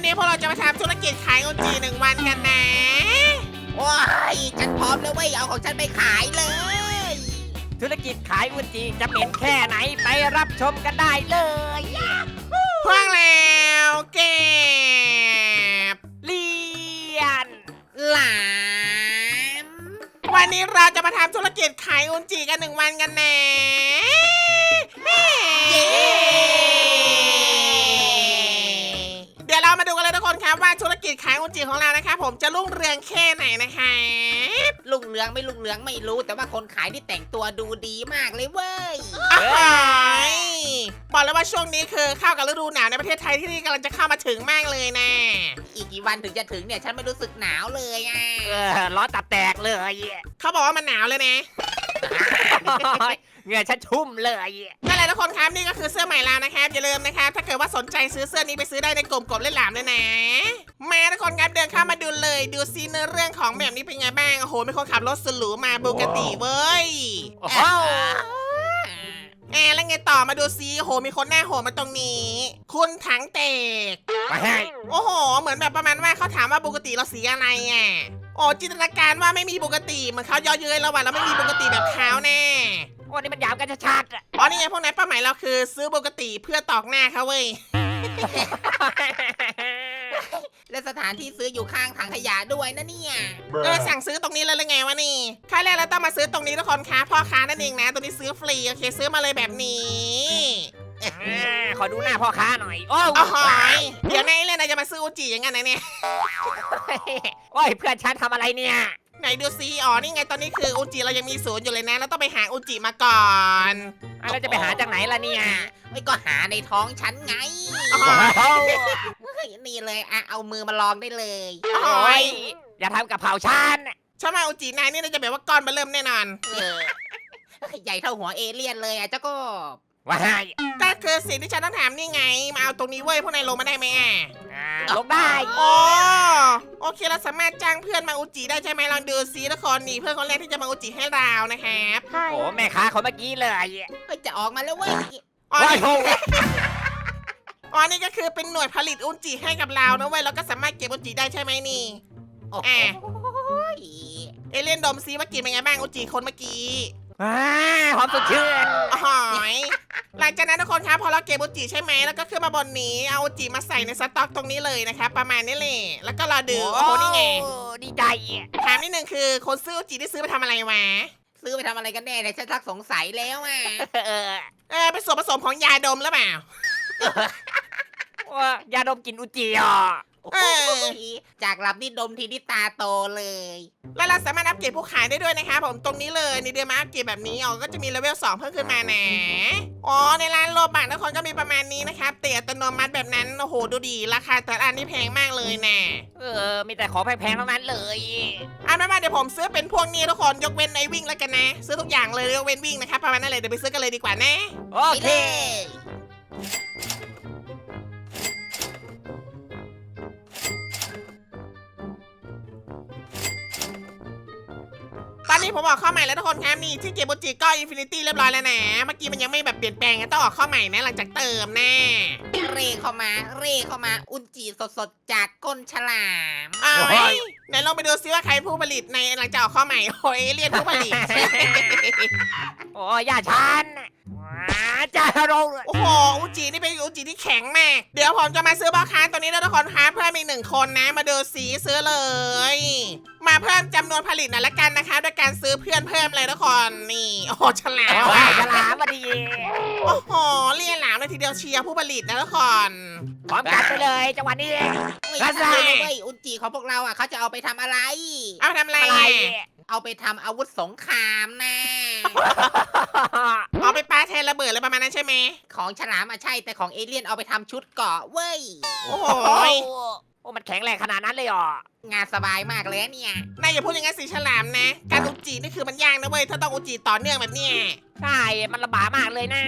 ันนี้พวกเราจะมาทำธุรกิจขายอุจีหนึ่งวันกันนะว้ายฉันพร้อมแล้วเว้ยเอาของฉันไปขายเลย ธุรกิจขายอุจจีจะเหม็นแค่ไหนไปรับชมกันได้เลย พวกแล้วเก็บเลียนหลามวันนี้เราจะมาทำธุรกิจขายอุจีกันหนึ่งวันกันนะเย้ มาดูกันเลยทุกคนครับว่าธุรกิจขายอุจีของเรานะครับผมจะรุ่งเรืองแค่ไหนนะคะลุงเหลืองไม่ลุงเหลืองไม่รู้ แต่ว่าคนขายที่แต่งตัวดูดีมากเลยเว้ยอ้ายบอกเลยว่าช่วงนี้คือเข้ากับฤดูหนาวในประเทศไทยที่นี่กำลังจะเข้ามาถึงมากเลยนะ อีกกี่วันถึงจะถึงเนี่ยฉันไม่รู้สึกหนาวเลยอะเออล้อตับแตกเลยเขาบอกว่ามันหนาวเลยนะ เหงื่อฉันชุ่มเลยนั่นแหละ ทุกคนครับนี่ก็คือเสื้อใหม่แล้วนะครับอย่าลืมนะครับถ้าเกิดว่าสนใจซื้อเสื้อนี้ไปซื้อได้ในกลุ่มกบเล่นหลามด้วยนะมาทุกคนครับเดินเข้ามาดูเลย ดูซีเนื้อเรื่องของแบบนี้เป็นไงบ้างโอ้โหมีคนขับรถสลูมาบูกติเว้ยโอ้โหแอบแล้วไงต่อมาดูซีโอ้โหมีคนหน้าโหดมาตรงนี้ คุณถังเตกไปให้โอ้โห เหมือนแบบประมาณว่าเขาถามว่าปกติเราสีอะไรอะโอ้จินตนาการว่าไม่มีปกติเหมือนเขาย่อเย้ยแล้วว่าเราไม่มีปกติแบบเขาแน่ โอ้นี่มันหยามกันชัดๆอะอ๋อนี่ไงพวกนั้นเป้าหมายเราคือ ซื้อปกติเพื่อตอกหน้าเขาเว้ย และสถานที่ซื้ออยู่ข้างถังขยะด้วยนะเนี่ยเออ สั่งซื้อตรงนี้เลยหรือไงวะนี่ค่ายแรกเราต้องมาซื้อตรงนี้ทุกคนคะพ่อค้านั่นเองนะ ตัวนี้ซื้อฟรี โอเค ซื้อมาเลยแบบนี้อ่าขอดูหน้าพ่อค้าหน่อย โอ้อ๋อหอยเดี๋ยวในเล่นนายจะมาซื้ออุจิอย่างนั้นนะเนี่ย โอ้ยเพื่อนฉันทำอะไรเนี่ย ไหนดูซิอ๋อนี่ไงตอนนี้คืออุจิเรายังมีศูนย์อยู่เลยนะเราต้องไปหาอุจิมาก่อนอะแล้วจะไปหาจากไหนล่ะเนี่ยไม่ก็หาในท้องฉันไงอ๋อว้าวเฮ้ยนี่เลยอะเอามือมาลองได้เลยอ๋อโอ้ยอย่าทำกับเผาฉันชอบมาอุจินายนี่น่าจะแบบว่าก้อนมาเริ่มแน่นอนเออใหญ่เท่าหัวเอเลี่ยนเลยอะเจ้าก็ว้ายก็คือสิ่งที่ฉันต้องถามนี่ไง มาเอาตรงนี้เว้ยพวกนายลงมาได้ไหมอะอ่าลงได้โอ้โอเคเราสามารถจ้างเพื่อนมาอุจิได้ใช่ไหมลองดูซิทุกคนนี่เพื่อนคนแรกที่จะมาอุจิให้เรานะครับโอ้แม่ค้าคนเมื่อกี้เลยเฮ้ยจะออกมาแล้วเว้ยอ๋อว้ายนี่โหอ๋อนี่ก็คือเป็นหน่วยผลิตอุจิให้กับเรานะเว้ยเราก็สามารถเก็บอุจิได้ใช่ไหมนี่โอ้โหอะเอเลียนดมซิว่ากินเป็นไงบ้างอุจิคนเมื่อกี้ อ่าหอมสดชื่นอ๋อหอย หลังจากนั้นทุกคนครับพอ เราเก็บอุจิใช่ไหมแล้วก็ขึ้นมาบนนี้ เอาอุจิมาใส่ในสต็อกตรงนี้เลยนะครับประมาณนี้เลยแล้วก็รอดูโอ้โหนี่ไงโอ้ดีใจถามนิดนึงคือคนซื้ออุจิที่ซื้อไปทำอะไรวะซื้อไปทำอะไรกันแน่เนี่ยฉันชักสงสัยแล้วอะเออเออเป็นส่วนผสมของยาดมหรือเปล่า ว่ายาดมกลินอุจิอะ โอ้โหจากหลับนี่ดมทีนี่ตาโตเลย แล้วเราสามารถอัปเกรดผู้ขายได้ด้วยนะครับผมตรงนี้เลยในเดือนมาอัปเกรดแบบนี้อ๋อก็จะมีเลเวล2เพิ่มขึ้นมานะอ๋อในร้านโลบักทุกคนก็มีประมาณนี้นะครับเตะอัตโนมัติแบบนั้นโอ้โหดูดีราคาแต่ละอันนี่แพงมากเลยนะเออ มีแต่ของแพงๆทั้งนั้นเลยเอาเป็นว่าเดี๋ยวผมซื้อเป็นพวกนี้ทุกคนยกเว้นไอ้วิ่งแล้วกันนะ ซื้อทุกอย่างเลยยกเว้นวิ่งนะครับประมาณนั้นเลยเดี๋ยวไปซื้อกันเลยดีกว่านะโอไปเค นนี้ผมออกข้อใหม่แล้วทุกคนครับนี่ที่เกมโบจิก็อินฟินิตี้เรียบร้อยแล้วนะเมื่อกี้มันยังไม่แบบเปลี่ยนแปลงไงต้องออกข้อใหม่นะหลังจากเติมแน่เร่เข้ามา เร่เข้ามาอุนจีสดๆจากก้นฉลามอ้าวโอ้ย ไหนลองไปดูซิว่าใครผู้ผลิตในหลังจากออกข้อใหม่โอ้ยเอเลียนผู้ผลิต โอ้ยอย่าชัน ว้าจ้าโรงโอ้โหอุจินี่เป็นอุจิที่แข็งมาก เดี๋ยวผมจะมาซื้อบอลค้าตัวนี้แล้วทุกคนครับเพิ่มอีกหนึ่งคนนะ มาดูสีซื้อเลย มาเพิ่มจำนวนผลิตหน่อยละกันนะคะด้วยการซื้อเพื่อนเพิ่มเลยทุกคนนี่โอ้โหฉลาดโอ้ว่ะยฉลามมาดีโอ้โหเรียนหลามเลยทีเดียวเชียร์ผู้ผลิตนะทุกคนพร้อมกันไปเลยจังหวะนี้เฮ้ยรัสใช่ไซเลยเว้ยอุนจีของพวกเราอะเขาจะเอาไปทำอะไร เอาไปทำอะไร อะไรอะ เอาไปทำอาวุธสงครามนะ เอาไปปาแทนระเบิดอะไรประมาณนั้นใช่ไหมของฉลามอะใช่แต่ของเอเลี่ยนเอาไปทำชุดเกราะเว้ย โอ้โหโอ้โอ้มันแข็งแรงขนาดนั้นเลยเหรองานสบายมากเลยเนี่ย นายอย่าพูดอย่างนั้นสิฉลามนะ การอุจินี่คือมันยากนะเว้ยถ้าต้องอุจิต่อเนื่องแบบเนี้ย ใช่มันลำบากมากเลยนะ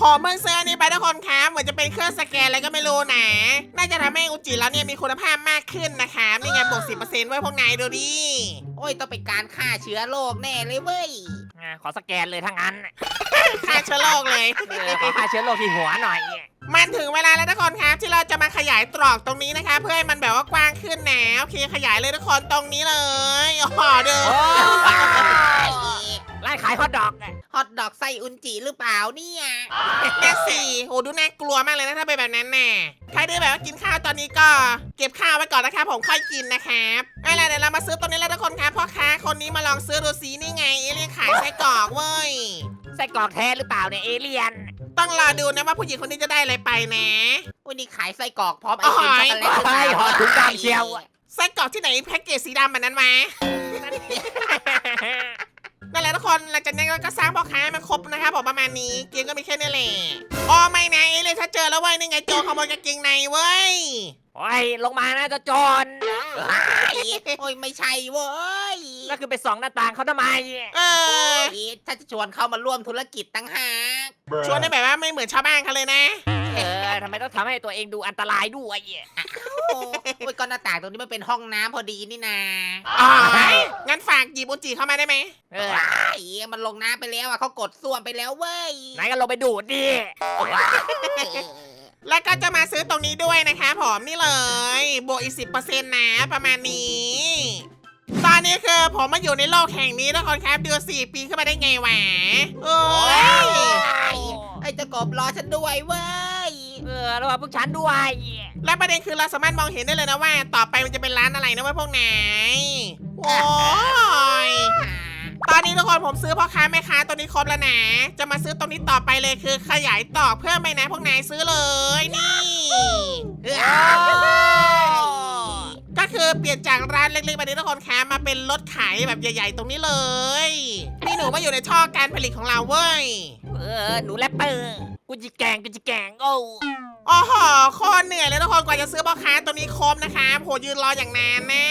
พอเมื่อซื้ออันนี้ไปทุกคนครับเหมือนจะเป็นเครื่องสแกนอะไรก็ไม่รู้นะ น่าจะทำให้อุจิแล้วเนี่ยมีคุณภาพมากขึ้นนะครับนี่ไงบวกสิบเปอร์เซ็นต์ไว้พวกนายดูดิโอ้ยต้องเป็นการฆ่าเชื้อโรคแน่เลยเว้ยอ่าขอสแกนเลยทั้งนั้นฆ่าเชื้อโรคเลย เออขอฆ่าเชื้อโรคที่หัวหน่อยมันถึงเวลาแล้วทุกคนครับ ที่เราจะมาขยายตรอกตรงนี้นะคะ เพื่อให้มันแบบว่ากว้างขึ้นนะโอเคขยายเลยทุกคนตรงนี้เลยโอ้โหเด้อ โอ้ ร้านขายฮอทดอกอะฮอตดอกไส้อุนจิหรือเปล่าเนี่ยแม่สี่โหดูน่ากลัวมากเลยนะถ้าเป็นแบบนั้นน่ะใครที่แบบว่ากินข้าวตอนนี้ก็ เก็บข้าวไว้ก่อนนะครับผมค่อยกินนะครับเอาล่ะเดี๋ยวเรามาซื้อตรงนี้แล้วทุกคนครับพ่อค้าคนนี้มาลองซื้อดูซินี่ไงเอเลี่ยนขายไส้กรอกเว้ยไส้กรอกแท้หรือเปล่าเนี่ยเอเลี่ยน ต้องรอดูนะว่าผู้หญิงคนนี้จะได้อะไรไปนะวันนี้ขายไส้กรอกพร้อมไอติมช็อกโกแลตหรือเปไส้ล่า หอถุงดำเชียวอะไส้กรอกที่ไหนแพ็กเกจสีดำแบบนั้นมา นั่นแหละทุกคนหลังจากนั้นก็สร้างพ่อค้าให้มันครบนะครับผมประมาณนี้เกมก็มีแค่นี้แหละอ๋อไม่นะเอเลยถ้าเจอแล้วเว้ยนี่ไงโจรขโมยกางเกงในเว้ย โอ้ยลงมานะเจ้าโจรโอ้ยไม่ใช่เว้ยแล้วคือไปส่องหน้าต่างเขาทำไม เออถ้าจะชวนเข้ามาร่วมธุรกิจตั้งหากชวนได้แบบว่าไม่เหมือนชาวบ้านเขาเลยนะ เออทำไมต้องทำให้ตัวเองดูอันตรายด้วยโอ้ยก็หน้าต่างตรงนี้มันเป็นห้องน้ำพอดีนี่นาอ๋องั้นฝากหยิบอุจิเข้ามาได้ไหมเออไอ้มันลงน้ำไปแล้วอะเขากดส้วมไปแล้วเว้ยไหนก็ลงไปดูดดิ แล้วก็จะมาซื้อตรงนี้ด้วยนะคะผมนี่เลย บวกอีกสิบเปอร์เซ็นต์นะประมาณนี้ ตอนนี้คือผมมาอยู่ในโลกแห่งนี้ทุกคนครับดูสี่ปีขึ้นมาได้ไงวะโอ้ยไอ้เจ้ากบรอฉันด้วยเว้ย เออระหว่างพวกฉันด้วยและประเด็นคือเราสามารถมองเห็นได้เลยนะว่า ต่อไปมันจะเป็นร้านอะไรนะเว่าพวกไหนโอ้ย ตอนนี้ทุกคนผมซื้อพ่อค้าแม่ค้าตัวนี้ครบแล้วนะ จะมาซื้อตรงนี้ต่อไปเลยคือขยายต่อเพิ่มไปนะพวกนายซื้อเลยนี่ก็คือเปลี่ยนจากร้านเล็กๆแบบนี้ทุกคนคะมาเป็นรถขายแบบใหญ่ ๆ ตรงนี้เลยนี่หนูมาอยู่ในท่อการผลิตของเราเว้ย เออ หนูแรปเปอร์กูจิแกงกูจิแกงโอ้โอ้โหโคตรเหนื่อยเลยทุกคนกว่าจะซื้อพ่อค้าตัวนี้ครบนะคะโหยืนรออย่างนานแน่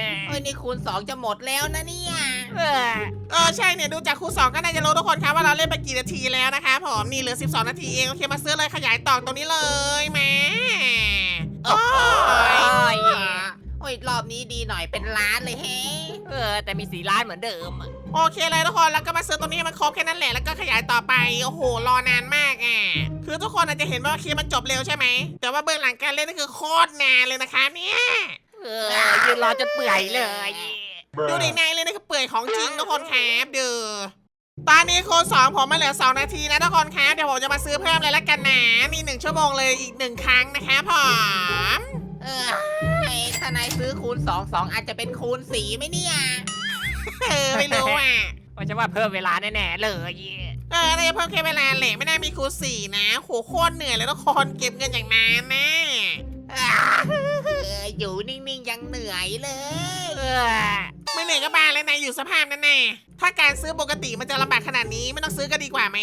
โอ้ยนี่คูณสองจะหมดแล้วนะเนี่ยเออเออใช่เนี่ยดูจากคูณสองก็น่าจะรู้ทุกคนครับว่าเราเล่นไปกี่นาทีแล้วนะคะผมนี่เหลือ 12 นาทีเองโอเคมาซื้อเลยขยายต่อตรงนี้เลยแหม่โอ้ยโอ้ยโอ้ยรอบนี้ดีหน่อยเป็นล้านเลยแฮะเออ แต่มีสีร้านเหมือนเดิมอะโอเคเลยทุกคนแล้วก็มาซื้อตรงนี้ให้มันครบแค่นั้นแหละแล้วก็ขยายต่อไปโอ้โหรอนานมากอะคือทุกคนอาจจะเห็นว่าคลิปมันจบเร็วใช่ไหมแต่ว่าเบื้องหลังการเล่นนี่คือโคตรนานเลยนะคะเนี่ยเออยื นรอจนเปื่อยเลย ดูในในเลยนี่คือเปื่อยของจริงทุกคนครับดูตอนนี้โค้ดสองผมมาเหลือ 2 นาทีนะทุกคนครับเดี๋ยวผมจะมาซื้อเพิ่มเลยละกันนะนี่หนึ่งชั่วโมงเลยอีกหนึ่งครั้งนะคะผมเออไอ้ถ้านายซื้อคูณสองสองอาจจะเป็นคูณสี่ไหมเนี่ยเออไม่รู้อะว่าจะว่าเพิ่มเวลาแน่ๆเลยเออได้เพิ่มแค่เวลาแหละไม่น่ามีคูณสี่นะโหโคตรเหนื่อยเลยทุกคนเก็บเงินอย่างนานนะเอออยู่นิ่งๆยังเหนื่อยเลยเออไม่เหนื่อยก็บ้าเลยนายอยู่สภาพนั้นแน่ถ้าการซื้อปกติมันจะลำบากขนาดนี้ไม่ต้องซื้อก็ดีกว่าไหม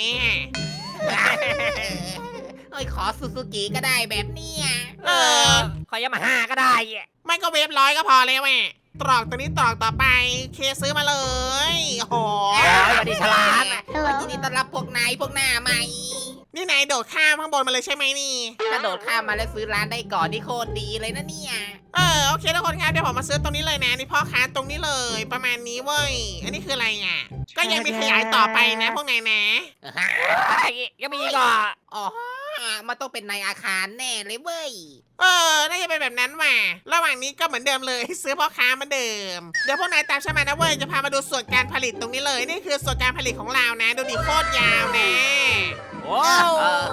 เอ้ยขอซูซูกิก็ได้แบบเนี้ยเออ ขอยามาฮ่าก็ได้อะไม่ก็เวฟร้อยก็พอแล้วแม่ตรอกตัวนี้ตรอกต่อไป เคซื้อมาเลยโอ้โหโอ้ยวันดีฉลามอะเออยินดีต้อนรับพวกนายพวกหน้าใหม่ นี่นายโดดข้ามข้างบนมาเลยใช่ไหมนี่ กระโดดข้ามมาแล้วซื้อร้านได้ก่อนนี่โคตรดีเลยนะเนี่ย เออโอเคทุกคนครับเดี๋ยวผมมาซื้อตรงนี้เลยนะนี่พ่อค้าตรงนี้เลยประมาณนี้เว้ย อันนี้คืออะไรอะ ก็ยังมีขยายต่อไปนะ พวกนายนะเฮ้ยยังมีอีก็อ๋อ มันต้องเป็นในอาคารแน่เลยเว้ย เออ น่าจะเป็นแบบนั้นว่ะ ระหว่างนี้ก็เหมือนเดิมเลย ซื้อพ่อค้าเหมาเดิม เดี๋ยวพวกนายตามฉันมานะเว้ย จะพามาดูส่วนการผลิตตรงนี้เลย นี่คือส่วนการผลิตของเรานะ ดูดิโคตรยาวนะ โอ้เออ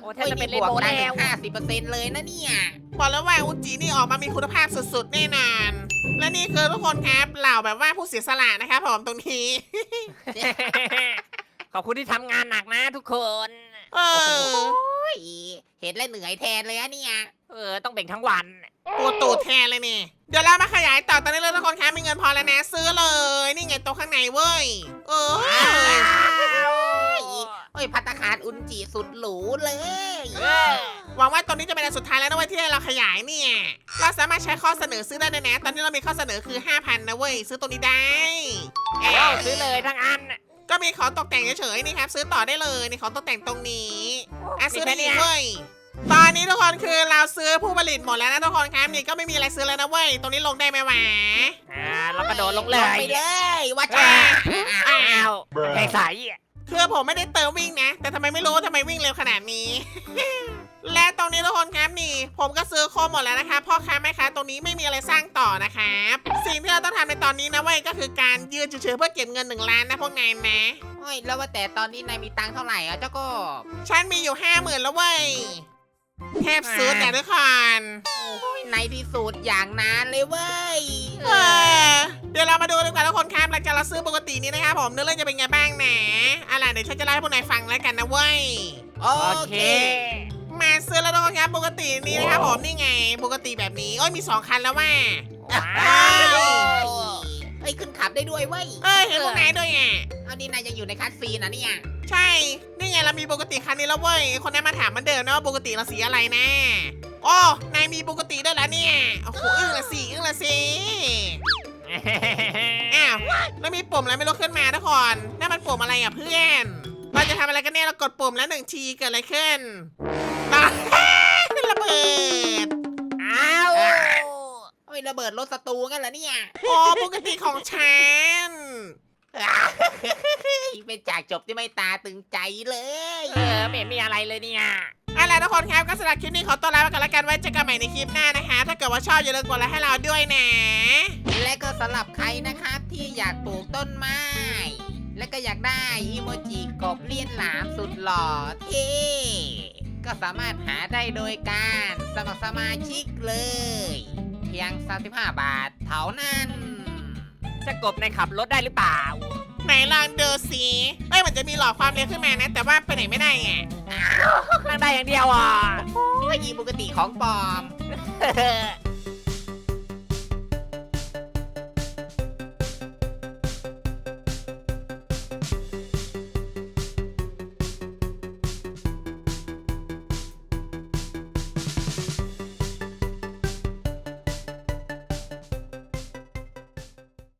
โอ้แทบจะเป็นเรนโบว์แล้ว ห้าสิบเปอร์เซ็นต์เลยนะเนี่ย บอกแล้วว่าอุจินี่ออกมามีคุณภาพสุดๆแน่นอน และนี่คือทุกคนครับเหล่าแบบว่าผู้เสียสละนะครับผมตรงนี้ ขอบคุณที่ทำงานหนักนะทุกคน เออโอ้ยเห็นแล้วเหนื่อยแทนเลยอะเนี่ยเออ ต้องเบ่งทั้งวัน ปูตูดแทนเลยนี่ เดี๋ยวเรามาขยายต่อตอนนี้เลยทุกคนครับมีเงินพอแล้วนะซื้อเลย นี่ไงโต๊ะข้างในเว้ย เออ โอ้ยพัตตาคารอุนจิสุดหรูเลยเออหวังว่าตรงนี้จะเป็นอันสุดท้ายแล้วนะเว้ยที่เราขยายเนี่ยเราสามารถใช้ข้อเสนอซื้อได้เลยนะตอนนี้เรามีข้อเสนอคือ 5,000นะเว้ยซื้อตรงนี้ได้แอโอ้บซื้อเลยทั้งอันก็มีของตกแต่งเฉยๆนี่ครับ ซื้อต่อได้เลยนี่ของตกแต่งตรงนี้อะซื้อได้อีกเว้ยตอนนี้ทุกคนคือเราซื้อผู้ผลิตหมดแล้วนะทุกคนครับนี่ก็ไม่มีอะไรซื้อแล้วนะเว้ยตรงนี้ลงได้ไหมวะอ่าเรากระโดดลงเลลงยไปเลยว่าอ้าจ้าอ้าวแพงใสอะ คคือผมไม่ได้เติมวิ่งนะ แต่ทำไมไม่รู้ว่าทำไมวิ่งเร็วขนาดนี้ และตรงนี้ทุกคนครับนี่ ผมก็ซื้อโคมหมดแล้วนะคะพ่อค้าแม่ค้าตรงนี้ไม่มีอะไรสร้างต่อนะครับ สิ่งที่เราต้องทำในตอนนี้นะเว้ยก็คือการยืนเฉยๆเพื่อเก็บเงินหนึ่งล้านนะพวกนายนะโอ้ยแล้วว่าแต่ตอนนี้นายมีตังค์เท่าไหร่อะเจ้าก็ฉันมีอยู่ห้าหมื่นแล้วเว้ยแทบสุดแต่ทุกคนโอ้ยในที่สุดอย่างนานเลยเว้ย เออ เดี๋ยวเรามาดูดีกว่าทุกคนครับหลังจากเราซื้อปกตินี้นะครับผมเนื้อเรื่องจะเป็นไงบ้างนะอะไรเดี๋ยวฉันจะเล่าให้พวกนายฟังแล้วกันนะเว้ย โอโอเคเค มาซื้อแล้วทุกคนครับปกตินี้นะครับผมนี่ไง ปกติแบบนี้โอ้ยมีสองคันแล้วว่า ว้าวเฮ้ยขึ้นขับได้ด้วยเว้ยเออเห็นพวกนายด้วยอะ เอานี่นายยังอยู่ในคัสซีนนะเนี่ย ใช่ นี่ไงเรามีปกติคันนี้แล้วเว้ย คนนั้นมาถามเหมันเดิมนะว่าปกติเราสีอะไรนะโอ้นายมีปกติด้วยแล้วเนี่ย โอ้โหอึ้งละสิอึ้งละสิ อ้าวแล้วมีปุ่มอะไรไม่รู้ขึ้นมาทุกคนนั่นมันปุ่มอะไรอะเพื่อน เราจะทำอะไรกันเนี่ยเรากดปุ่มแล้วหนึ่งทีเกิดอะไรขึ้นตายระเบิด อ้าวเฮ้ยระเบิดรถศัตรูกันเหรอเนี่ยโอ้ปกติของฉัน เป็นจากจบที่ไม่ตาตึงใจเลย เออไม่เห็นมีอะไรเลยเนี่ย เอาล่ะทุกคนครับก็สำหรับคลิปนี้ขอต้อนรับไว้กันแล้วกันไว้เจอกันใหม่ในคลิปหน้านะคะ ถ้าเกิดว่าชอบอย่าลืมกดไลค์ให้เราด้วยนะ และก็สำหรับใครนะครับที่อยากปลูกต้นไม้ และก็อยากได้อีโมจิกบเลี้ยนหลามสุดหล่อเท่ก็สามารถหาได้โดยการสมัครสมาชิกเลย เพียง 35 บาทเท่านั้น จะกบในขับรถได้หรือเปล่า ไหนลองดูสิเอ้ยมันจะมีหลอดความเร็วขึ้นมานะ แต่ว่าไปไหนไม่ได้ไงนั่งได้อย่างเดียวอะโอ้ยอีปกติของปลอม